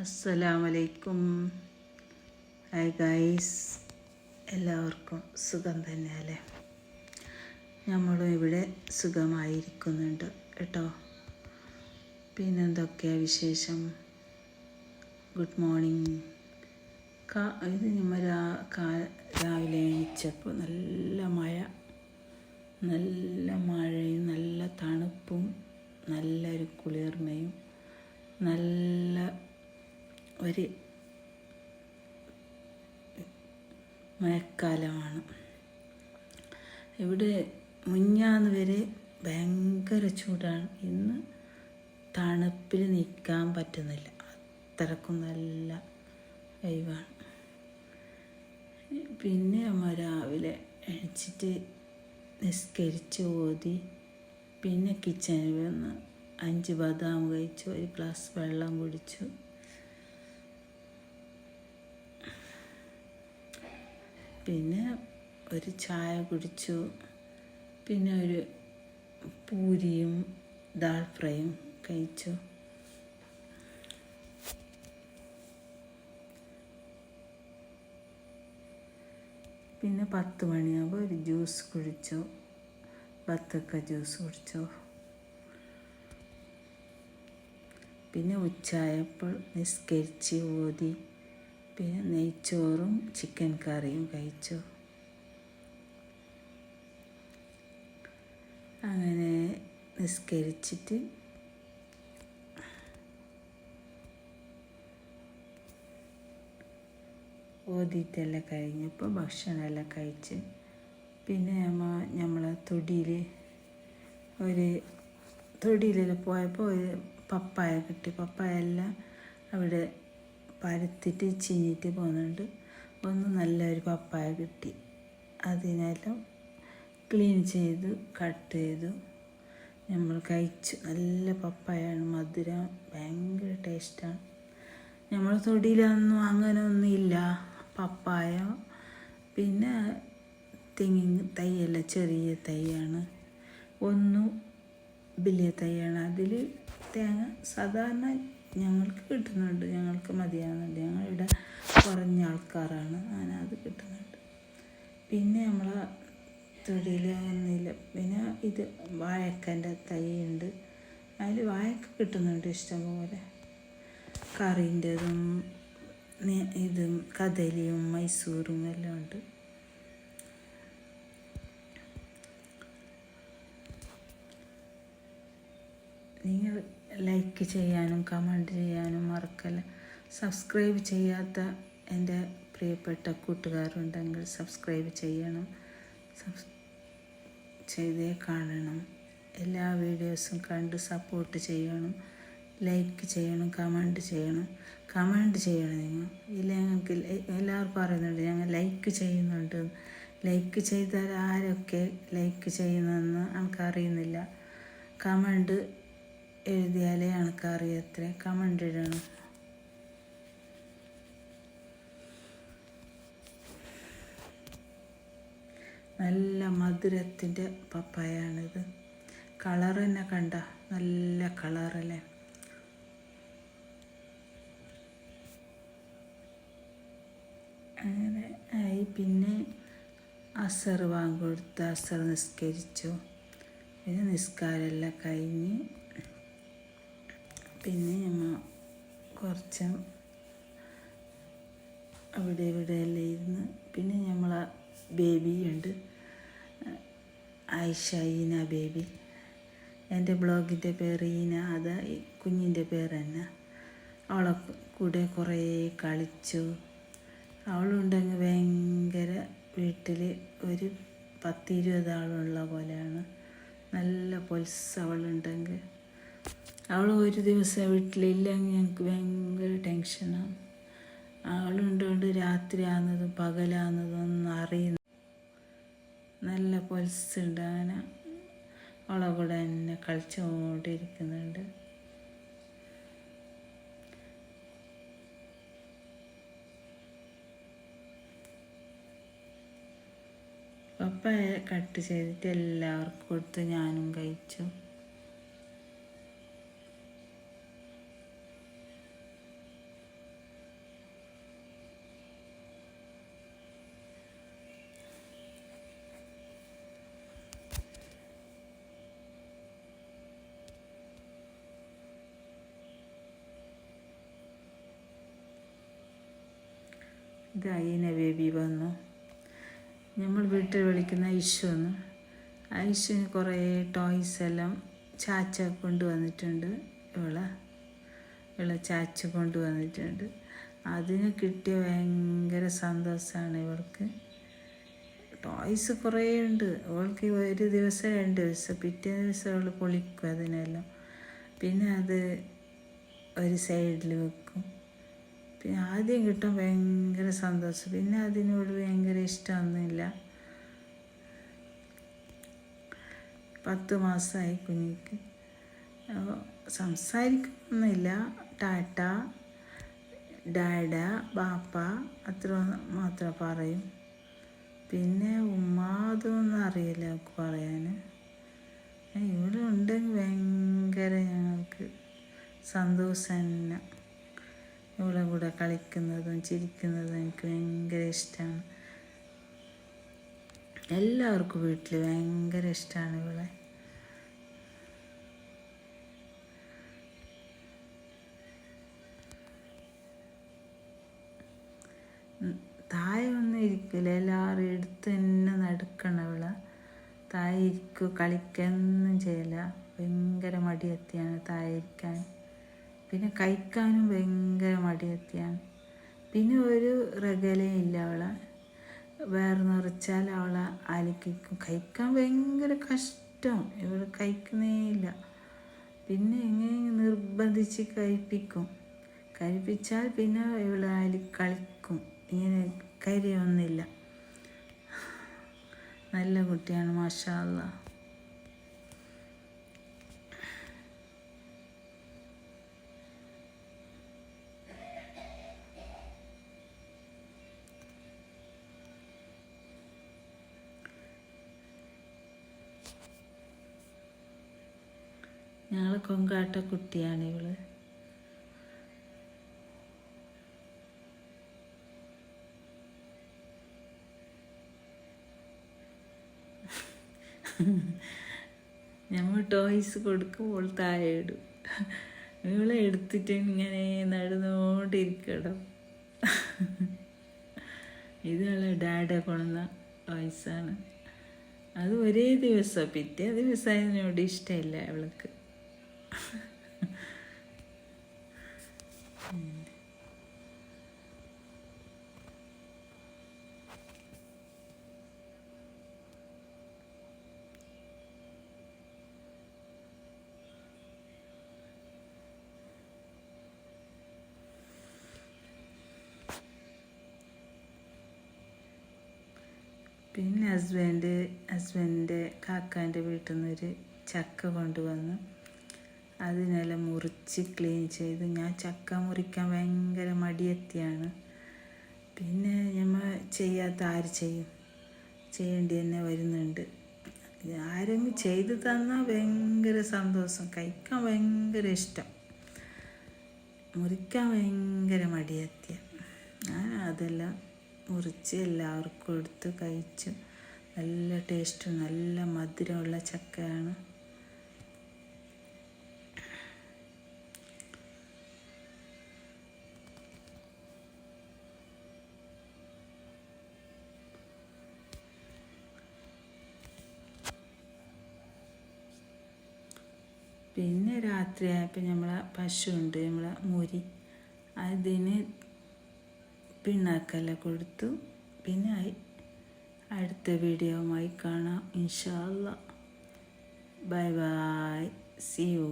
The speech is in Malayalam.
അസ്സലാമലൈക്കും. ഹായ് ഗൈസ് എല്ലാവർക്കും സുഖം തന്നെയല്ലേ? നമ്മളും ഇവിടെ സുഖമായിരിക്കുന്നുണ്ട് കേട്ടോ. പിന്നെന്തൊക്കെയാണ് വിശേഷം? ഗുഡ് മോർണിംഗ് കാ ഇത് നമ്മൾ രാവിലെ എണീച്ചപ്പോൾ നല്ല മഴ. നല്ല മഴയും നല്ല തണുപ്പും നല്ലൊരു കുളിർമയും നല്ല ഒരു മഴക്കാലമാണ്. ഇവിടെ മുഞ്ഞാന്ന് വരെ ഭയങ്കര ചൂടാണ്. ഇന്ന് തണുപ്പിൽ നിൽക്കാൻ പറ്റുന്നില്ല. അത്രക്കും നല്ല വൈവാണ് പിന്നെ അമ്മ രാവിലെ എണിച്ചിട്ട് നിസ്കരിച്ച് ഓതി പിന്നെ കിച്ചണിൽ വന്ന് അഞ്ച് ബദാം കഴിച്ചു ഒരു ഗ്ലാസ് വെള്ളം കുടിച്ചു. പിന്നെ ഒരു ചായ കുടിച്ചു. പിന്നെ ഒരു പൂരിയും ദാൽ ഫ്രൈയും കഴിച്ചു. പിന്നെ പത്ത് മണിയാകുമ്പോൾ ഒരു ജ്യൂസ് കുടിച്ചു. ബത്തക്ക ജ്യൂസ് കുടിച്ചു. പിന്നെ ഉച്ചയായപ്പോൾ നിസ്കരിച്ച് ഓതി പിന്നെ നെയ്ച്ചോറും ചിക്കൻ കറിയും കഴിച്ചു. അങ്ങനെ നിസ്കരിച്ചിട്ട് ഓതിയിട്ടെല്ലാം കഴിഞ്ഞപ്പോൾ ഭക്ഷണമെല്ലാം കഴിച്ച് പിന്നെ നമ്മ നമ്മളെ തൊടിയിൽ ഒരു തൊടിയിലെല്ലാം പോയപ്പോൾ ഒരു പപ്പായ കിട്ടി. പപ്പായ എല്ലാം അവിടെ പരത്തിട്ട് ചീഞ്ഞിട്ട് പോകുന്നുണ്ട്. ഒന്ന് നല്ലൊരു പപ്പായ കിട്ടി. അതിനെല്ലാം ക്ലീൻ ചെയ്ത് കട്ട് ചെയ്തു. നമ്മൾ കഴിച്ചു. നല്ല പപ്പായാണ്. മധുരം ഭയങ്കര ടേസ്റ്റാണ് നമ്മൾ തൊടിയിലൊന്നും അങ്ങനെ ഒന്നുമില്ല പപ്പായ. പിന്നെ തെങ്ങി തൈയല്ല. ചെറിയ തൈയാണ്. ഒന്നും വലിയ തൈയാണ്. അതിൽ തേങ്ങ സാധാരണ ഞങ്ങൾക്ക് കിട്ടുന്നുണ്ട് ഞങ്ങൾക്ക് മതിയാകുന്നുണ്ട് ഞങ്ങളിവിടെ കുറഞ്ഞ ആൾക്കാരാണ്. അങ്ങനെ അത് കിട്ടുന്നുണ്ട്. പിന്നെ നമ്മളെ തൊടിയിൽ ഒന്നുമില്ല പിന്നെ ഇത് വാഴക്കന്റെ തൈയുണ്ട്. അതിൽ വാഴക്ക കിട്ടുന്നുണ്ട് ഇഷ്ടംപോലെ. കറിന്റെതും ഇതും കദലിയും മൈസൂറും എല്ലാം ഉണ്ട്. നിങ്ങൾ ലൈക്ക് ചെയ്യാനും കമന്റ് ചെയ്യാനും മറക്കല്ല. സബ്സ്ക്രൈബ് ചെയ്യാത്ത എന്റെ പ്രിയപ്പെട്ട കൂട്ടുകാരുണ്ടെങ്കിൽ സബ്സ്ക്രൈബ് ചെയ്യണം. സബ്സ് ചെയ്തേ കാണണം. എല്ലാ വീഡിയോസും കണ്ട് സപ്പോർട്ട് ചെയ്യണം. ലൈക്ക് ചെയ്യണം കമന്റ് ചെയ്യണം. കമന്റ് ചെയ്യണം നിങ്ങൾ. ഇല്ല ഞങ്ങൾക്ക് എല്ലാവരും പറയുന്നുണ്ട് ഞങ്ങൾ ലൈക്ക് ചെയ്യുന്നുണ്ട് ലൈക്ക് ചെയ്താൽ ആരൊക്കെ ലൈക്ക് ചെയ്യുന്നതെന്ന് എനിക്കറിയുന്നില്ല. കമന്റ് എഴുതിയാലേ എനിക്കറിയത്രേ കമന്റ് ഇടണം? നല്ല മധുരത്തിന്റെ പപ്പായാണിത്. കളർ തന്നെ കണ്ട നല്ല കളറല്ലേ അങ്ങനെ ആയി. പിന്നെ അസർ വാങ്ങിക്കൊടുത്ത് അസർ നിസ്കരിച്ചു. പിന്നെ നിസ്കാരമെല്ലാം കഴിഞ്ഞ് പിന്നെ ഞങ്ങൾ കുറച്ച് അവിടെ ഇവിടെ എല്ലാം ഇരുന്ന് പിന്നെ നമ്മളെ ബേബി ഉണ്ട് ആയിഷ ഈന ബേബി എന്റെ ബ്ലോഗിന്റെ പേര് ഈന അത് കുഞ്ഞിന്റെ പേര് തന്നെ. അവളെ കൂടെ കുറേ കളിച്ചു. അവളുണ്ടെങ്കിൽ ഭയങ്കര വീട്ടിൽ ഒരു പത്തിരുപത് ആളുള്ള പോലെയാണ്. നല്ല പൊൽസ് അവളുണ്ടെങ്കിൽ അവൾ ഒരു ദിവസം വീട്ടിലില്ലെങ്കിൽ ഞങ്ങൾക്ക് ഭയങ്കര ടെൻഷനാണ് അവളുണ്ടോണ്ട് രാത്രി ആകുന്നതും പകലാകുന്നതും ഒന്നും അറിയുന്നു നല്ല പൊലിസുണ്ട് അങ്ങനെ അവളെ കൂടെ എന്നെ കളിച്ചുകൊണ്ടിരിക്കുന്നുണ്ട് പപ്പ കട്ട് ചെയ്തിട്ട് എല്ലാവർക്കും കൊടുത്ത് ഞാനും കഴിച്ചു. അയ്യന ബേബി വന്നു. നമ്മൾ വീട്ടിൽ വിളിക്കുന്ന ഐശു എന്ന് ഐഷുവിന് കുറേ ടോയ്സ് എല്ലാം ചാച്ച കൊണ്ടുവന്നിട്ടുണ്ട്. ഇവളെ ഇവളെ ചാച്ച കൊണ്ടുവന്നിട്ടുണ്ട്. അതിന് കിട്ടിയ ഭയങ്കര സന്തോഷമാണ് ഇവൾക്ക്. ടോയ്സ് കുറേ ഉണ്ട്. അവൾക്ക് ഒരു ദിവസം രണ്ട് ദിവസം പിറ്റേ ദിവസം അവൾ പൊളിക്കും അതിനെല്ലാം. പിന്നെ അത് ഒരു സൈഡിൽ വെക്കും. പിന്നെ ആദ്യം കിട്ടാൻ ഭയങ്കര സന്തോഷം. പിന്നെ അതിനോട് ഭയങ്കര ഇഷ്ടമൊന്നുമില്ല. പത്ത് മാസമായി കുഞ്ഞിക്ക്. അപ്പോൾ ടാറ്റ ഡാഡ ബാപ്പ അത്ര മാത്രം പറയും. പിന്നെ ഉമ്മ അതൊന്നും അറിയില്ല അവൾക്ക് പറയാൻ ഇവിടെ ഉണ്ടെങ്കിൽ ഭയങ്കര ഞങ്ങൾക്ക് സന്തോഷം തന്നെ. ഇവിടെ കൂടെ കളിക്കുന്നതും ചിരിക്കുന്നതും എനിക്ക് ഭയങ്കര ഇഷ്ടമാണ് എല്ലാവർക്കും വീട്ടിൽ ഭയങ്കര ഇഷ്ടമാണ് ഇവളെ. തായ ഒന്നും ഇരിക്കില്ല എല്ലാവരും എടുത്ത് തന്നെ നടക്കണം ഇവളെ. തായ ഇരിക്കും കളിക്കൊന്നും ചെയ്യില്ല. ഭയങ്കര മടിയെത്തിയാണ് തായ ഇരിക്കാൻ. പിന്നെ കഴിക്കാനും ഭയങ്കര മടിയത്തിയാണ് പിന്നെ ഒരു റഗലേ ഇല്ല അവളെ. വേറെ നിറച്ചാൽ അവളെ അലക്കിക്കും കഴിക്കാൻ ഭയങ്കര കഷ്ടം. ഇവൾ കഴിക്കുന്നേ ഇല്ല. പിന്നെ എങ്ങനെ നിർബന്ധിച്ച് കഴിപ്പിക്കും? കഴിപ്പിച്ചാൽ പിന്നെ ഇവൾ അലി കളിക്കും. ഇങ്ങനെ കരിയൊന്നുമില്ല നല്ല കുട്ടിയാണ് മാഷാ ഞങ്ങൾ കൊങ്കാട്ട കുട്ടിയാണ് ഇവൾ. ഞമ്മ ടോയ്സ് കൊടുക്കുമ്പോൾ താഴെ ഇടും. ഇവളെ എടുത്തിട്ട് ഇങ്ങനെ നടന്നുകൊണ്ടിരിക്കണം ഇതാണ് ഡാഡ കൊണ്ടുന്ന ടോയ്സാണ് അത് ഒരേ ദിവസം പിറ്റേ ദിവസം അതിനോട് ഇഷ്ടമില്ല അവൾക്ക്. പിന്നെ ഹസ്ബൻഡ് ഹസ്ബൻഡിന്റെ കാക്കാന്റെ വീട്ടിൽ നിന്നൊരു ചക്ക കൊണ്ടുവന്നു. അതിനെല്ലാം മുറിച്ച് ക്ലീൻ ചെയ്ത് ഞാൻ ചക്ക മുറിക്കാൻ ഭയങ്കര മടിയെത്തിയാണ്. പിന്നെ നമ്മൾ ചെയ്യാത്ത ആര് ചെയ്യും? ചെയ്യേണ്ടി തന്നെ വരുന്നുണ്ട്. ആരെങ്കിലും ചെയ്തു തന്നാൽ ഭയങ്കര സന്തോഷം. കഴിക്കാൻ ഭയങ്കര ഇഷ്ടം. മുറിക്കാൻ ഭയങ്കര മടിയെത്തിയ. ഞാൻ അതെല്ലാം മുറിച്ച് എല്ലാവർക്കും എടുത്ത് കഴിച്ചു നല്ല ടേസ്റ്റ് നല്ല മധുരമുള്ള ചക്കയാണ്. പിന്നെ രാത്രിയായപ്പോൾ നമ്മളെ പശുണ്ട് നമ്മളെ മുരി. അതിന് പിണ്ണാക്കെല്ലാം കൊടുത്തു. പിന്നെ ആയി. അടുത്ത വീഡിയോവുമായി കാണാം. ഇൻഷാല്ല ബൈ ബൈ സി യു